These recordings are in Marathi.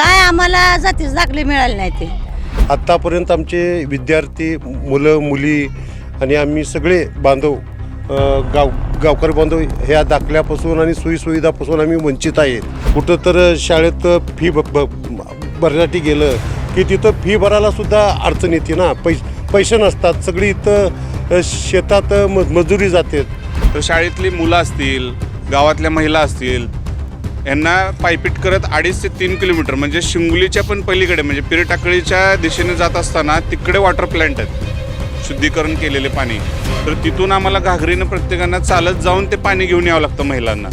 काय आम्हाला जातीच दाखले मिळाले नाही ते. आत्तापर्यंत आमचे विद्यार्थी मुलं मुली आणि आम्ही सगळे बांधव गाव गावकरी बांधव ह्या दाखल्यापासून आणि सोयीसुविधापासून आम्ही वंचित आहेत. कुठं तर शाळेत फी ब भरण्यासाठी गेलं की तिथं फी भरायला सुद्धा अडचण येते ना. पै पैसे नसतात. सगळी इथं शेतात मजुरी जाते. तर शाळेतली मुलं असतील गावातल्या महिला असतील यांना पायपीट करत अडीच ते तीन किलोमीटर म्हणजे शिंगुलीच्या पण पलीकडे म्हणजे पिरटाकळीच्या दिशेने जात असताना तिकडे वॉटर प्लॅन्ट आहेत. शुद्धीकरण केलेले पाणी. तर तिथून आम्हाला घागरीनं प्रत्येकांना चालत जाऊन ते पाणी घेऊन यावं लागतं महिलांना.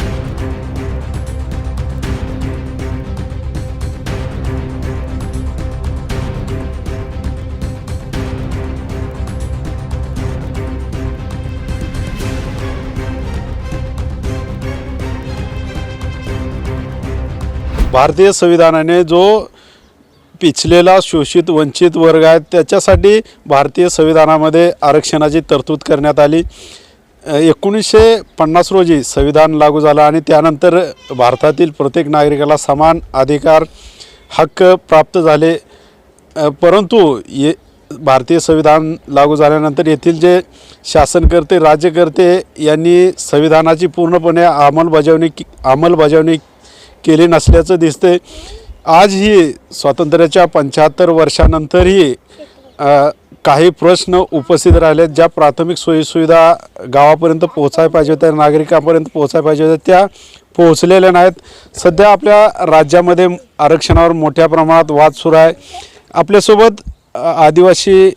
भारतीय संविधानाने जो पिछलेला शोषित वंचित वर्ग आहे त्याच्यासाठी भारतीय संविधानामध्ये आरक्षणाची तरतूद करण्यात आली. एकोणीसशे पन्नास रोजी संविधान लागू झालं आणि त्यानंतर भारतातील प्रत्येक नागरिकाला समान अधिकार हक्क प्राप्त झाले. परंतु ये भारतीय संविधान लागू झाल्यानंतर येथील जे शासनकर्ते राज्यकर्ते यांनी संविधानाची पूर्णपणे अंमलबजावणी अंमलबजावणी केले नसल्याचं दिसतंय. आजही स्वातंत्र्याच्या पंच्याहत्तर वर्षानंतरही काही प्रश्न उपस्थित राहिलेत. ज्या प्राथमिक सोयीसुविधा गावापर्यंत पोहोचायला पाहिजे होत्या नागरिकांपर्यंत पोहोचायला पाहिजे होत्या त्या पोहोचलेल्या नाहीत. सध्या आपल्या राज्यामध्ये आरक्षणावर मोठ्या प्रमाणात वाद सुरू आहे. आपल्यासोबत आदिवासी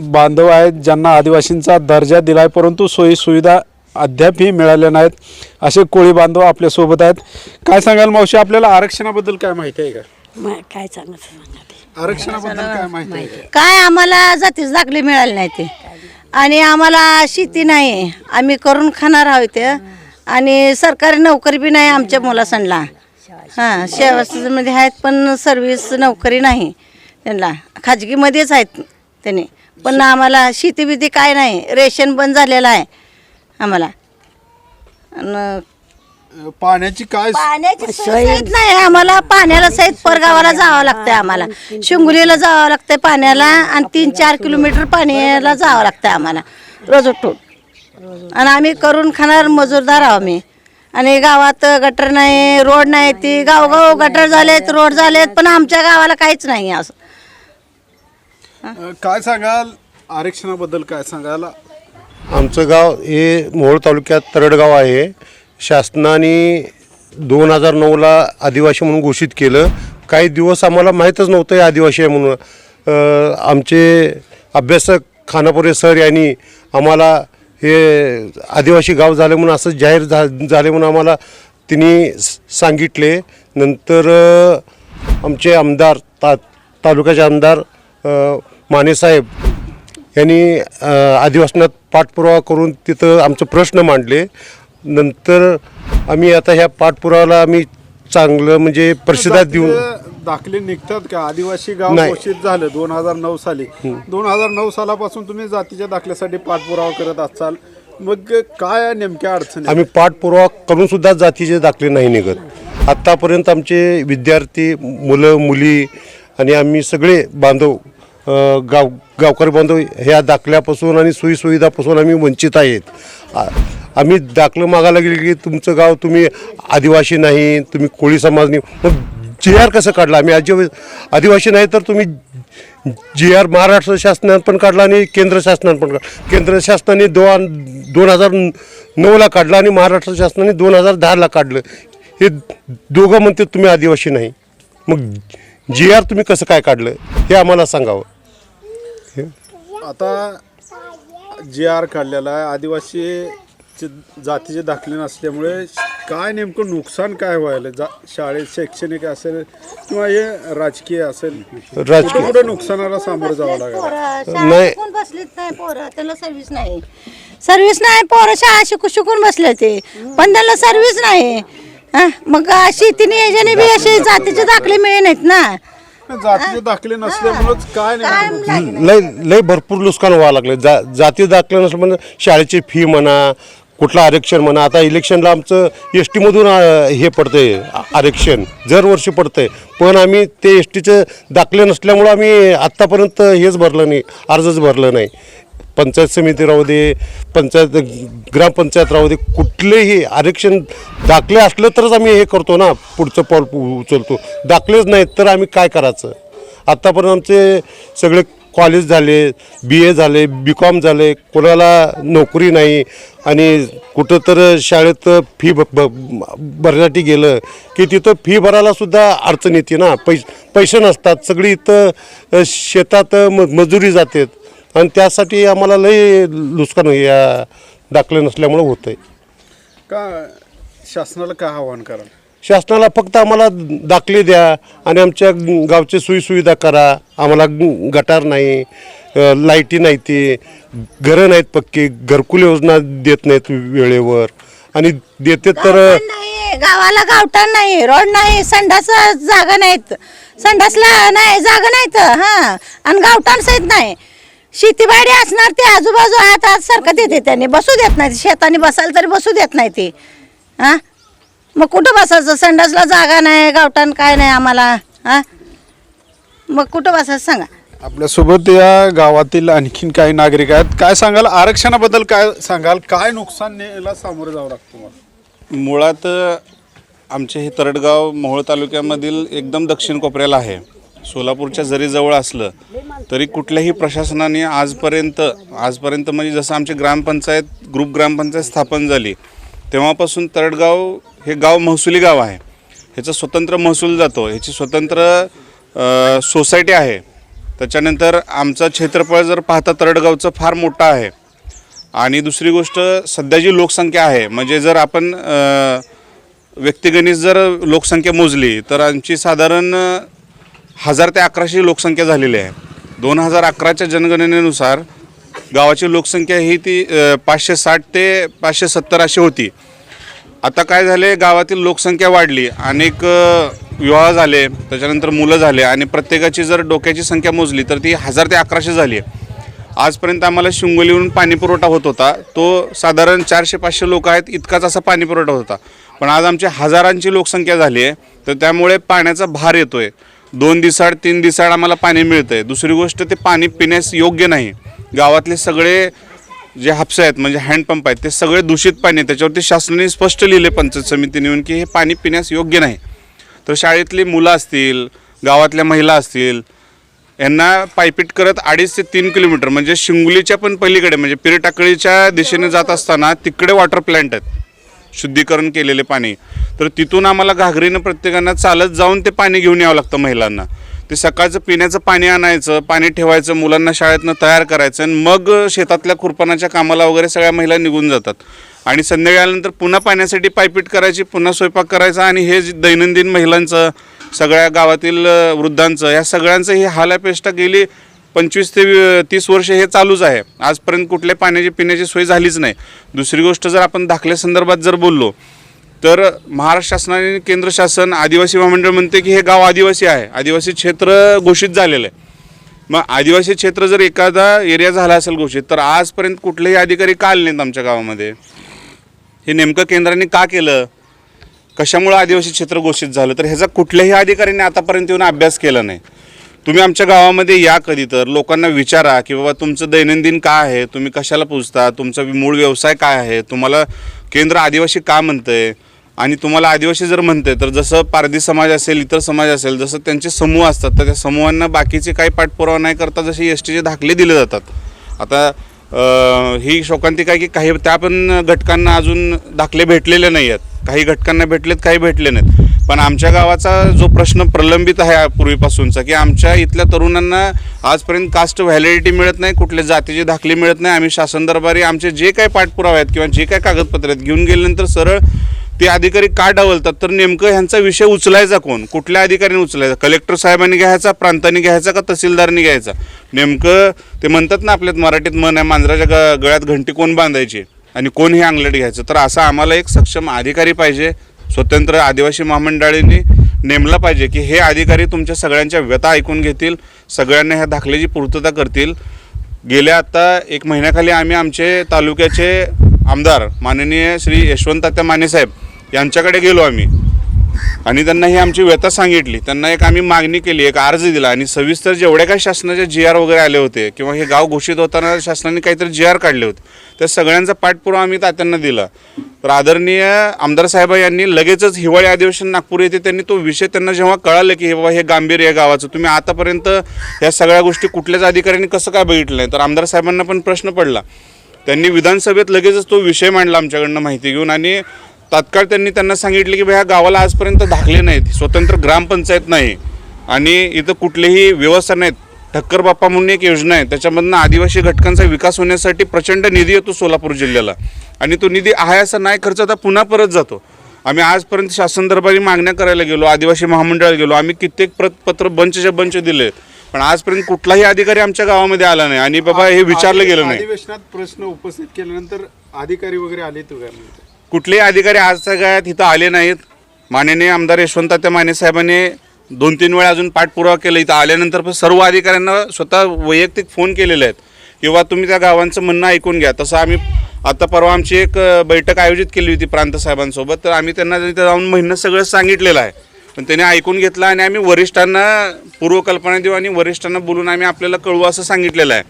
बांधव आहेत ज्यांना आदिवासींचा दर्जा दिला आहे परंतु सोयीसुविधा अद्यापही मिळाल्या नाहीत. असे कोळी बांधव आपल्यासोबत आहेत. काय सांगाल मावशी आपल्याला आरक्षणाबद्दल काय माहिती आहे का? म- काय सांगत. आरक्षणाबद्दल काय माहिती आहे का? काय आम्हाला जातीच दाखले मिळाले नाही ते आणि आम्हाला शेती नाही. आम्ही करून खाणार आहोत ते आणि सरकारी नोकरी बी नाही आमच्या मुलासणला. हां सेवामध्ये आहेत पण सर्व्हिस नोकरी नाही त्यांना. खाजगीमध्येच आहेत त्यांनी. पण आम्हाला शेती बिती काय नाही. रेशन बंद झालेलं आहे. आम्हाला. आणि पाण्याची काय पाण्याची सोय सहित नाही आम्हाला. पाण्याला सहित परगावाला जावं लागतंय आम्हाला. शिंगुलीला जावं लागतंय पाण्याला आणि तीन चार किलोमीटर पाण्याला जावं लागतंय आम्हाला. रोज उठून. आणि आम्ही करून खाणार मजूरदार आहो आम्ही. आणि गावात गटर नाही रोड नाही ती गावगाव गटर झालेत रोड झालेत पण आमच्या गावाला काहीच नाही असं. काय सांगाल? आरक्षणाबद्दल काय सांगाल? आमचं गाव हे मोहोळ तालुक्यात तरडगाव आहे. शासनाने दोन हजार नऊला आदिवासी म्हणून घोषित केलं. काही दिवस आम्हाला माहीतच नव्हतं हे आदिवासी आहे म्हणून. आमचे अभ्यासक खानापुरे सर यांनी आम्हाला हे आदिवासी गाव झालं म्हणून असं जाहीर झा झाले म्हणून आम्हाला तिने सांगितले. नंतर आमचे आमदार ता तालुक्याचे आमदार मानेसाहेब यांनी अ, आदिवासनात पाठपुरावा करून तिथं आमचे प्रश्न मांडले. नंतर आम्ही आता ह्या पाठपुरावाला आम्ही चांगलं म्हणजे प्रतिसाद देऊन दाखले निघतात का? आदिवासी गाव नाही. घोषित झालं दोन हजार नऊ साली. दोन हजार नऊ सालापासून तुम्ही जातीच्या दाखल्यासाठी पाठपुरावा करत असाल. मग काय नेमक्या अडचणी? आम्ही पाठपुरावा करून सुद्धा जातीचे दाखले नाही निघत. आत्तापर्यंत आमचे विद्यार्थी मुलं मुली आणि आम्ही सगळे बांधव गाव गावकरी बांधव ह्या दाखल्यापासून आणि सोयीसुविधापासून आम्ही वंचित आहेत. आम्ही दाखलं मागायला गेले की तुमचं गाव तुम्ही आदिवासी नाही तुम्ही कोळी समाज नाही. मग जी आर कसं काढला? आम्ही आजी आदिवासी नाही तर तुम्ही जी आर महाराष्ट्र शासनानं पण काढला आणि केंद्र शासनानं पण काढला. केंद्र शासनाने दोन दोन हजार नऊला काढला आणि महाराष्ट्र शासनाने दोन हजार दहाला काढलं. हे दोघं म्हणते तुम्ही आदिवासी नाही. मग जी आर तुम्ही कसं काय काढलं? हे आम्हाला सांगावं. आता जे आर काढलेला आहे. आदिवासी जातीचे दाखले नसल्यामुळे काय नेमकं नुकसान काय व्हायला जा शाळेत शैक्षणिक असेल किंवा हे राजकीय असेल राजकीय. कुठे नुकसानाला सामोरं जावं लागेल? नाही. शाळेत कोण बसलीत नाही पोरं. त्यांना सर्व्हिस नाही. सर्व्हिस नाही पोरं शाळा शिकू शिकून बसले ते. पण त्यांना सर्व्हिस नाही. हा, मग शेतीने याच्याने बी असे जातीचे दाखले मिळे नाहीत ना. जातीचे दाखले नसल्यामुळेच काय लय लय भरपूर नुकसान व्हावं लागलं जा जाती दाखलं नसलं म्हणजे शाळेची फी म्हणा कुठलं आरक्षण म्हणा. आता इलेक्शनला आमचं एस टीमधून हे पडतंय आरक्षण. दरवर्षी पडतंय. पण आम्ही ते एस टीचं दाखले नसल्यामुळं आम्ही आत्तापर्यंत हेच भरलं नाही अर्जच भरलं नाही. पंचायत समिती राहू दे पंचायत ग्रामपंचायत राहू दे कुठलेही आरक्षण दाखले असलं तरच आम्ही हे करतो ना पुढचं पाऊल उचलतो. दाखलेच नाहीत तर आम्ही काय करायचं? आत्तापर्यंत आमचे सगळे कॉलेज झाले बी ए झाले बी कॉम झाले कोणाला नोकरी नाही आणि कुठं तर शाळेत फी ब भरण्यासाठी गेलं की तिथं फी भरायलासुद्धा अडचण येते ना. पैस पैसे नसतात. सगळी इथं शेतात म मजुरी जातात. आणि त्यासाठी आम्हाला लय नुकसान या दाखले नसल्यामुळं होतं आहे का शासनाला काय आव्हान कराल? शासनाला फक्त आम्हाला दाखले द्या आणि आमच्या गावचे सोयीसुविधा करा. आम्हाला गटार नाही लाईटी नाही ते घरं नाहीत पक्की घरकुल योजना देत नाहीत वेळेवर. आणि देते तर नाही गावाला गावठाण नाही रोड नाही संडास जागा नाहीत. संडासला नाही जागा नाहीत हा. आणि गावठाण सहित नाही. शेतीबाडी असणार ते आजूबाजू हात हात सरकत येते त्यांनी. बसू देत नाही. शेताने बसायला तरी बसू देत नाही ते. हा? मग कुठं बसायचं? संडासला जागा नाही गावठाण काय नाही आम्हाला? हा? मग कुठं बसायचं सांगा. आपल्यासोबत या गावातील आणखीन काही नागरिक आहेत. काय सांगाल? आरक्षणाबद्दल काय सांगाल? काय नुकसानीला सामोरं जावं लागतं तुम्हाला मुळात आमचे हे तरडगाव मोहोळ तालुक्यामधील एकदम दक्षिण कोपऱ्याला आहे. सोलापूरच्या जरी जवळ असलं तरी कुठल्याही प्रशासनाने आजपर्यंत आजपर्यंत म्हणजे जसं आमची ग्रामपंचायत ग्रुप ग्रामपंचायत स्थापन झाली तेव्हापासून तरडगाव हे गाव महसुली गाव आहे. ह्याचं स्वतंत्र महसूल जातो. ह्याची स्वतंत्र सोसायटी आहे. त्याच्यानंतर आमचं क्षेत्रफळ जर पाहता तरडगावचं फार मोठं आहे. आणि दुसरी गोष्ट सध्या जी लोकसंख्या आहे म्हणजे जर आपण व्यक्तिगणित जर लोकसंख्या मोजली तर आमची साधारण हजार ते अकराशे लोकसंख्या झालेली आहे. दोन हजार अकराच्या जनगणनेनुसार गावाची लोकसंख्या ही ती पाचशे साठ ते पाचशे सत्तर अशी होती. आता काय झाले गावातील लोकसंख्या वाढली अनेक विवाह झाले त्याच्यानंतर मुलं झाले आणि प्रत्येकाची जर डोक्याची संख्या मोजली तर ती हजार ते अकराशे झाली आहे. आजपर्यंत आम्हाला शिंगोलीवरून पाणी पुरवठा होत होता. तो साधारण चारशे पाचशे लोक आहेत इतकाच असा पाणी पुरवठा होता. पण आज आमची हजारांची लोकसंख्या झाली आहे तर त्यामुळे पाण्याचा भार येतो आहे दोन दिवसाड तीन दिवसाड आम्हाला पाणी मिळतं आहे दुसरी गोष्ट ते पाणी पिण्यास योग्य नाही. गावातले सगळे जे हापसे आहेत म्हणजे हँडपंप आहेत ते सगळे दूषित पाणी आहे. त्याच्यावरती शासनाने स्पष्ट लिहिले पंचायत समितीने येऊन की हे पाणी पिण्यास योग्य नाही. तर शाळेतली मुलं असतील गावातल्या महिला असतील यांना पायपीट करत अडीच ते तीन किलोमीटर म्हणजे शिंगुलीच्या पण पलीकडे म्हणजे पिरटाकळीच्या दिशेने जात असताना तिकडे वॉटर प्लॅन्ट आहेत. शुद्धीकरण केलेले पाणी. तर तिथून आम्हाला घागरीनं प्रत्येकांना चालत जाऊन ते पाणी घेऊन यावं लागतं महिलांना. ते सकाळचं पिण्याचं पाणी आणायचं पाणी ठेवायचं मुलांना शाळेतनं तयार करायचं आणि मग शेतातल्या खुरपणाच्या कामाला वगैरे सगळ्या महिला निघून जातात. आणि संध्याकाळी आल्यानंतर पुन्हा पाण्यासाठी पायपीट करायची पुन्हा स्वयंपाक करायचा आणि हे जे दैनंदिन महिलांचं सगळ्या गावातील वृद्धांचं या सगळ्यांचं ही हालापेष्टा गेली पंचवीस ते तीस वर्ष हे चालूच आहे. आजपर्यंत कुठल्या पाण्याची पिण्याची सोय झालीच नाही. दुसरी गोष्ट जर आपण दाखल्या संदर्भात जर बोललो तर महाराष्ट्र शासनाने केंद्र शासन आदिवासी महामंडळ म्हणते की हे गाव आदिवासी आहे. आदिवासी क्षेत्र घोषित झालेलं आहे. मग आदिवासी क्षेत्र जर एखादा एरिया झाला असेल घोषित तर आजपर्यंत कुठलेही अधिकारी का आले नाहीत आमच्या गावामध्ये? हे नेमकं केंद्राने का केलं? कशामुळं आदिवासी क्षेत्र घोषित झालं? तर ह्याचा कुठल्याही अधिकाऱ्यांनी आतापर्यंत येऊन अभ्यास केला नाही. तुम्ही आमच्या गावामध्ये या कधी तर. लोकांना विचारा की बाबा तुमचं दैनंदिन काय आहे? तुम्ही कशाला पूजता? तुमचा मूळ व्यवसाय काय आहे? तुम्हाला केंद्र आदिवासी का म्हणतंय? आणि तुम्हाला आदिवासी जर म्हणते तर जसं पारधी समाज असेल इतर समाज असेल जसं त्यांचे समूह असतात तर त्या समूहांना बाकीचे काही पाठपुरावा नाही करता जसे एस टीचे दाखले दिले जातात. आता ही शोकांतिका आहे की काही त्या पण घटकांना अजून दाखले भेटलेले नाही आहेत काही घटकांना भेटलेत काही भेटले नाहीत. पण आमच्या गावाचा जो प्रश्न प्रलंबित आहे पूर्वीपासूनचा की आमच्या इथल्या तरुणांना आजपर्यंत कास्ट व्हॅलिडिटी मिळत नाही कुठल्या जातीचे दाखले मिळत नाही. आम्ही शासन दरबारी आमचे जे काही पाठपुरावे आहेत किंवा जे काय कागदपत्र आहेत घेऊन गेल्यानंतर सरळ ते अधिकारी का डावलतात तर नेमकं ह्यांचा विषय उचलायचा कोण? कुठल्या अधिकाऱ्याने उचलायचा? कलेक्टर साहेबांनी घ्यायचा प्रांतांनी घ्यायचा का तहसीलदारनी घ्यायचा? नेमकं ते म्हणतात ना आपल्यात मराठीत मन आहे मांजराच्या ग गळ्यात घंटी कोण बांधायची? आणि कोण हे अंगलट घ्यायचं? तर असं आम्हाला एक सक्षम अधिकारी पाहिजे स्वतंत्र आदिवासी महामंडळाने नेमला पाहिजे की हे अधिकारी तुमच्या सगळ्यांच्या व्यथा ऐकून घेतील सगळ्यांना ह्या दाखल्याची पूर्तता करतील. गेल्या आत्ता एक महिन्याखाली आम्ही आमचे तालुक्याचे आमदार माननीय श्री यशवंत मानेसाहेब यांच्याकडे गेलो आम्ही. आणि त्यांना ही आमची व्यथा सांगितली. त्यांना एक आम्ही मागणी केली एक अर्ज दिला आणि सविस्तर जेवढ्या काही शासनाचे जी आर वगैरे आले होते किंवा हे गाव घोषित होताना शासनाने काहीतरी जी आर काढले होते त्या सगळ्यांचा पाठपुरावा आम्ही तात्यांना दिला. तर आदरणीय आमदार साहेब यांनी लगेचच हिवाळी अधिवेशन नागपूर येथे त्यांनी तो विषय त्यांना जेव्हा कळालं की हे बाबा हे गांभीर्य आहे गावाचं तुम्ही आतापर्यंत ह्या सगळ्या गोष्टी कुठल्याच अधिकाऱ्यांनी कसं काय बघितलं नाही? तर आमदार साहेबांना पण प्रश्न पडला. त्यांनी विधानसभेत लगेचच तो विषय मांडला आमच्याकडनं माहिती घेऊन आणि तात्काळ त्यांनी त्यांना सांगितले की ह्या गावाला आजपर्यंत धाकले नाहीत स्वतंत्र ग्रामपंचायत नाही आणि इथं कुठलेही व्यवस्था नाहीत. ठक्कर बाप्पा म्हणून एक योजना आहे. त्याच्यामधनं आदिवासी घटकांचा विकास होण्यासाठी प्रचंड निधी येतो सोलापूर जिल्ह्याला. आणि तो निधी आहे असा नाही खर्च आता पुन्हा परत जातो. आम्ही आजपर्यंत शासन दरबारी मागण्या करायला गेलो आदिवासी महामंडळाला गेलो. आम्ही कित्येक प्रत पत्र बंचच्या बंच दिले. पण आजपर्यंत कुठलाही अधिकारी आमच्या गावामध्ये आला नाही आणि बाबा हे विचारलं गेलं नाही. अधिवेशनात प्रश्न उपस्थित केल्यानंतर अधिकारी वगैरे आले कुठलेही अधिकारी आज सगळ्यात इथं आले नाहीत. माननीय आमदार यशवंत त्या माने साहेबांनी दोन तीन वेळा अजून पाठपुरावा केला इथं आल्यानंतर पण सर्व अधिकाऱ्यांना स्वतः वैयक्तिक फोन केलेले आहेत. किंवा तुम्ही त्या गावांचं म्हणणं ऐकून घ्या. तसं आम्ही आता परवा आमची एक बैठक आयोजित केली होती प्रांत साहेबांसोबत. तर आम्ही त्यांना तिथं जाऊन म्हणणं सगळं सांगितलेलं आहे. पण त्यांनी ऐकून घेतलं आणि आम्ही वरिष्ठांना पूर्वकल्पना देऊ आणि वरिष्ठांना बोलून आम्ही आपल्याला कळवू असं सांगितलेलं आहे.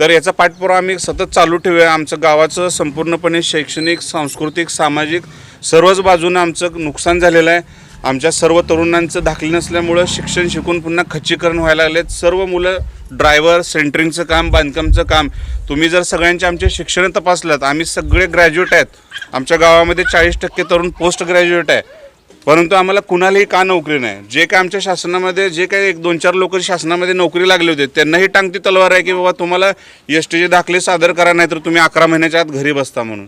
तर याचा पाठपुरावा आम्ही सतत चालू ठेवूया. आमचं गावाचं संपूर्णपणे शैक्षणिक सांस्कृतिक सामाजिक सर्वच बाजूनं आमचं नुकसान झालेलं आहे. आमच्या सर्व तरुणांचं दाखले नसल्यामुळं शिक्षण शिकून पुन्हा खच्चीकरण व्हायला लागलेत. सर्व मुलं ड्रायव्हर सेंटरिंगचं काम बांधकामचं काम तुम्ही जर सगळ्यांचे आमचे शिक्षण तपासलं आम्ही सगळे ग्रॅज्युएट आहेत. आमच्या गावामध्ये चाळीस टक्के तरुण पोस्ट ग्रॅज्युएट आहे. परंतु आम्हाला कुणालाही का नोकरी नाही? जे काय आमच्या शासनामध्ये जे काही एक दोन चार लोक शासनामध्ये नोकरी लागले होते त्यांनाही टांगती तलवार आहे की बाबा तुम्हाला एस टीचे दाखले सादर करा नाही तर तुम्ही अकरा महिन्याच्या आत घरी बसता म्हणून.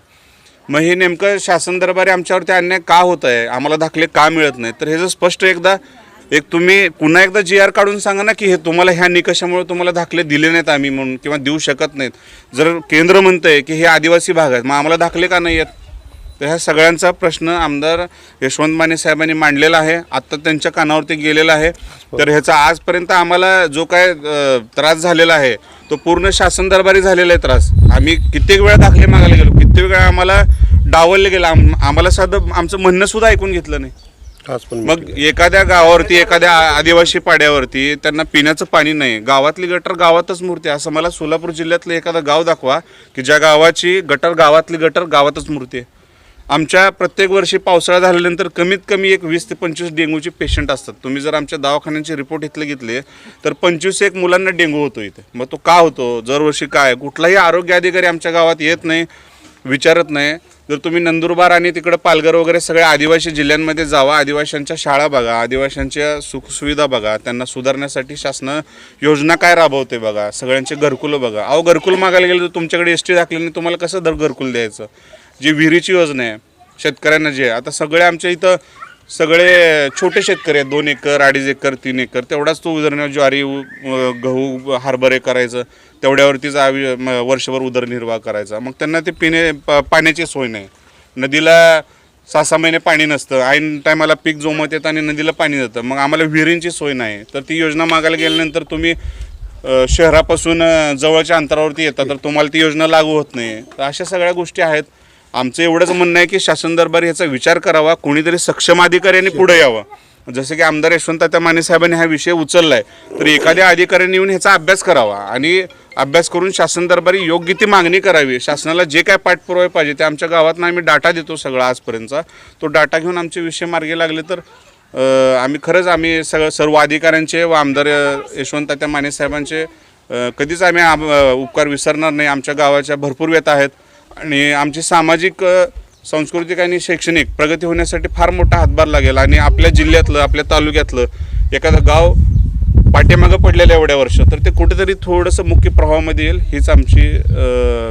मग हे नेमकं शासन दरबारी आमच्यावरती अन्याय का होत आहे आम्हाला दाखले का मिळत नाही तर हे जर स्पष्ट एकदा एक तुम्ही पुन्हा एकदा जी आर काढून सांगा ना की हे तुम्हाला ह्या निकषामुळे तुम्हाला दाखले दिले नाहीत आम्ही म्हणून किंवा देऊ शकत नाहीत. जर केंद्र म्हणतंय की हे आदिवासी भाग आहेत मग आम्हाला दाखले का नाही आहेत? तर ह्या सगळ्यांचा प्रश्न आमदार यशवंत माने साहेबांनी मांडलेला आहे. आत्ता त्यांच्या कानावरती गेलेला आहे. तर ह्याचा आजपर्यंत आम्हाला जो काय त्रास झालेला आहे तो पूर्ण शासन दरबारी झालेला आहे त्रास. आम्ही कित्येक वेळा दाखले मागायला गेलो. कित्येक वेळा आम्हाला डावलले गेलं. आम आम्हाला साधं आमचं म्हणणं सुद्धा ऐकून घेतलं नाही. मग एखाद्या गावावरती एखाद्या आदिवासी पाड्यावरती त्यांना पिण्याचं पाणी नाही. गावातली गटर गावातच मूर्ती. असं मला सोलापूर जिल्ह्यातलं एखादं गाव दाखवा की ज्या गावाची गटर गावातली गटर गावातच मूर्ती. आहे आमच्या प्रत्येक वर्षी पावसाळा झाल्यानंतर कमीत कमी एक वीस ते पंचवीस डेंग्यूचे पेशंट असतात. तुम्ही जर आमच्या दवाखान्याचे रिपोर्ट इथले घेतले तर पंचवीस एक मुलांना डेंग्यू होतो इथे. मग तो का होतो? दरवर्षी काय? कुठलाही आरोग्य अधिकारी आमच्या गावात येत नाही विचारत नाही. जर तुम्ही नंदुरबार आणि तिकडं पालघर वगैरे सगळ्या आदिवासी जिल्ह्यांमध्ये जावा आदिवाशांच्या शाळा बघा आदिवाशांच्या सुखसुविधा बघा त्यांना सुधारण्यासाठी शासन योजना काय राबवते बघा सगळ्यांचे घरकुलं बघा. अहो घरकुल मागायला गेलं तर तुमच्याकडे एस टी दाखल्याने तुम्हाला कसं दर घरकुल द्यायचं? जी विहिरीची योजना आहे शेतकऱ्यांना जे आता सगळे आमच्या इथं सगळे छोटे शेतकरी आहेत दोन एकर अडीच एकर तीन एकर तेवढाच तो उदरनिर्वाह ज्वारी गहू हरभरे करायचं तेवढ्यावरतीच आवी म- वर्षभर उदरनिर्वाह करायचा. मग त्यांना ते पिणे प- पाण्याची सोय नाही. नदीला सहा सहा महिने पाणी नसतं ऐन टायमाला पीक जोमत येतं आणि नदीला पाणी जातं. मग आम्हाला विहिरींची सोय नाही. तर ती योजना मागायला गेल्यानंतर तुम्ही शहरापासून जवळच्या अंतरावरती येतात तर तुम्हाला ती योजना लागू होत नाही. तर अशा सगळ्या गोष्टी आहेत. आमचं एवढंच म्हणणं आहे की शासन दरबार याचा विचार करावा कोणीतरी सक्षम अधिकाऱ्यांनी पुढे यावं. जसं की आमदार यशवंत त्या माने साहेबांनी हा विषय उचलला आहे तर एखाद्या अधिकाऱ्यांनी येऊन ह्याचा अभ्यास करावा आणि अभ्यास करून शासन दरबारी योग्य ती मागणी करावी. शासनाला जे काय पाठपुरावे पाहिजे ते आमच्या गावातनं आम्ही डाटा देतो सगळा आजपर्यंतचा. तो डाटा घेऊन आमचे विषय मार्गी लागले तर आम्ही खरंच आम्ही सगळं सर्व अधिकाऱ्यांचे व आमदार यशवंत त्या माने साहेबांचे कधीच आम्ही आम- उपकार विसरणार नाही. आमच्या गावाच्या भरपूर व्यथा आहेत. आणि आमची सामाजिक सांस्कृतिक आणि शैक्षणिक प्रगती होण्यासाठी फार मोठा हातभार लागेल. आणि आपल्या जिल्ह्यातलं आपल्या तालुक्यातलं एखादं गाव पाठीमागं पडलेलं एवढ्या वर्ष तर ते कुठेतरी थोडंसं मुख्य प्रवाहामध्ये येईल हीच आमची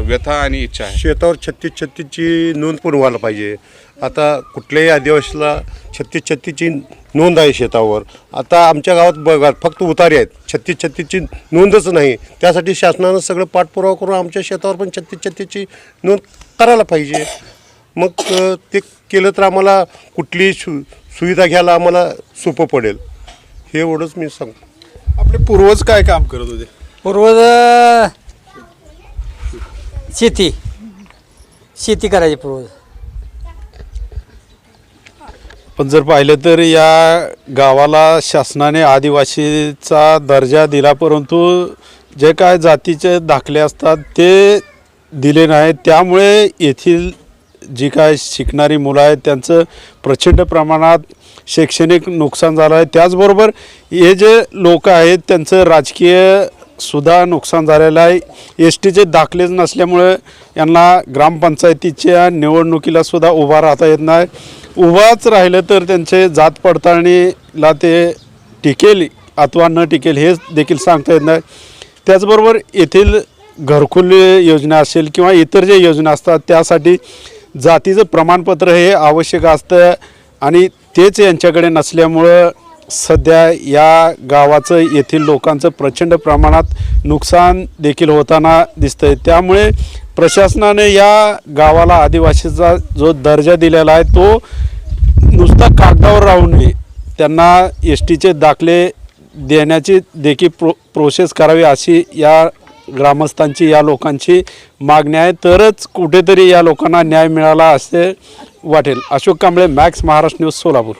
व्यथा आणि इच्छा आहे. शेतावर छत्तीस छत्तीसची नोंद पुरवायला व्हायला पाहिजे. आता कुठल्याही आदिवासीला छत्तीस छत्तीसची नोंद आहे शेतावर. आता आमच्या गावात बघा फक्त उतारे आहेत. छत्तीस छत्तीसची नोंदच नाही. त्यासाठी शासनानं सगळं पाठपुरावा करून आमच्या शेतावर पण छत्तीस छत्तीसची नोंद करायला पाहिजे. मग ते केलं तर आम्हाला कुठली सु सुविधा घ्यायला आम्हाला सोपं पडेल. हे एवढंच मी सांगतो. आपले पूर्वज काय काम करत होते? पूर्वज शेती. शेती करायची पूर्वज. पण जर पाहिलं तर या गावाला शासनाने आदिवासीचा दर्जा दिला परंतु जे काय जातीचे दाखले असतात ते दिले नाही त्यामुळे येथील जी काय शिकणारी मुलं आहेत त्यांचं प्रचंड प्रमाणात शैक्षणिक नुकसान झालं आहे. त्याचबरोबर हे जे लोक आहेत त्यांचं राजकीय सुद्धा नुकसान झालेलं आहे. एस टीचे दाखलेच नसल्यामुळे यांना ग्रामपंचायतीच्या निवडणुकीला सुद्धा उभा राहता येत नाही. उभाच राहिलं तर त्यांचे जात पडताळणीला ते टिकेल अथवा न टिकेल हे देखील सांगता येत नाही. त्याचबरोबर येथील घरकुल योजना असेल किंवा इतर जे योजना असतात त्यासाठी जातीचं प्रमाणपत्र हे आवश्यक असतं आणि तेच यांच्याकडे नसल्यामुळं सध्या या गावाचं येथील लोकांचं प्रचंड प्रमाणात नुकसान देखील होताना आहे त्यामुळे प्रशासनाने या गावाला आदिवासीचा जो दर्जा दिलेला आहे तो नुसता कागदावर राहू नये. त्यांना एस टीचे दाखले देण्याची देखील प्रो प्रोसेस करावी अशी या ग्रामस्थांची या लोकांची मागणी आहे. तरच कुठेतरी या लोकांना न्याय मिळाला असे वाटेल. Ashok Kamble Max Maharashtra news Solapur.